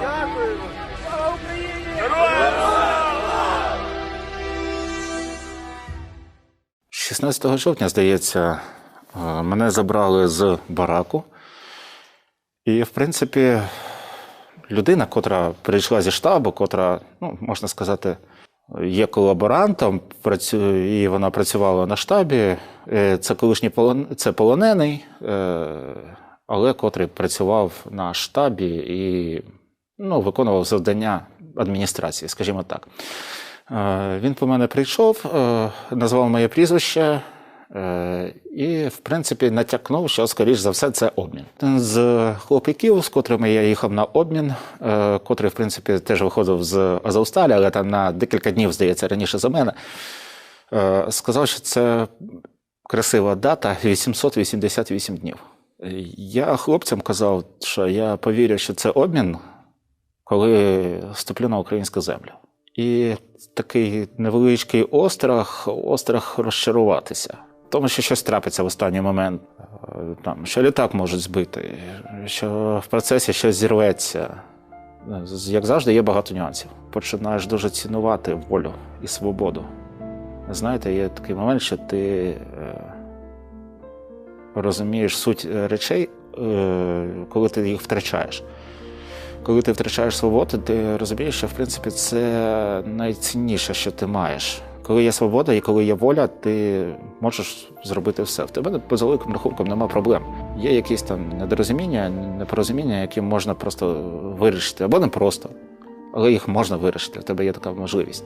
Дякую. Слава Україні! 16 жовтня, здається, е, мене забрали з бараку. І, в принципі, людина, котра прийшла зі штабу, котра, ну, можна сказати, є колаборантом, і вона працювала на штабі. Е, Це колишній полон, це полонений, е, але котрий працював на штабі і ну, виконував завдання адміністрації, скажімо так. Е, Він по мене прийшов, е, назвав моє прізвище е, і, в принципі, натякнув, що, скоріш за все, це обмін. З хлопяків, з котрими я їхав на обмін, котрий, в принципі, теж виходив з Азовсталі, але там на декілька днів, здається, раніше за мене, сказав, що це красива дата 888 днів. Я хлопцям казав, що я повірю, що це обмін, коли ступлю на українську землю. І такий невеличкий острах, острах розчаруватися. Тому що щось трапиться в останній момент, Е, там, що літак можуть збити, що в процесі щось зірветься. Як завжди, є багато нюансів. Починаєш дуже цінувати волю і свободу. Знаєте, є такий момент, що ти е, розумієш суть е, речей, е, коли ти їх втрачаєш. Коли ти втрачаєш свободу, ти розумієш, що в принципі це найцінніше, що ти маєш. Коли є свобода і коли є воля, ти можеш зробити все. В тебе по великим рахунком нема проблем. Є якісь там недорозуміння, непорозуміння, які можна просто вирішити, або не просто, але їх можна вирішити. В тебе є така можливість.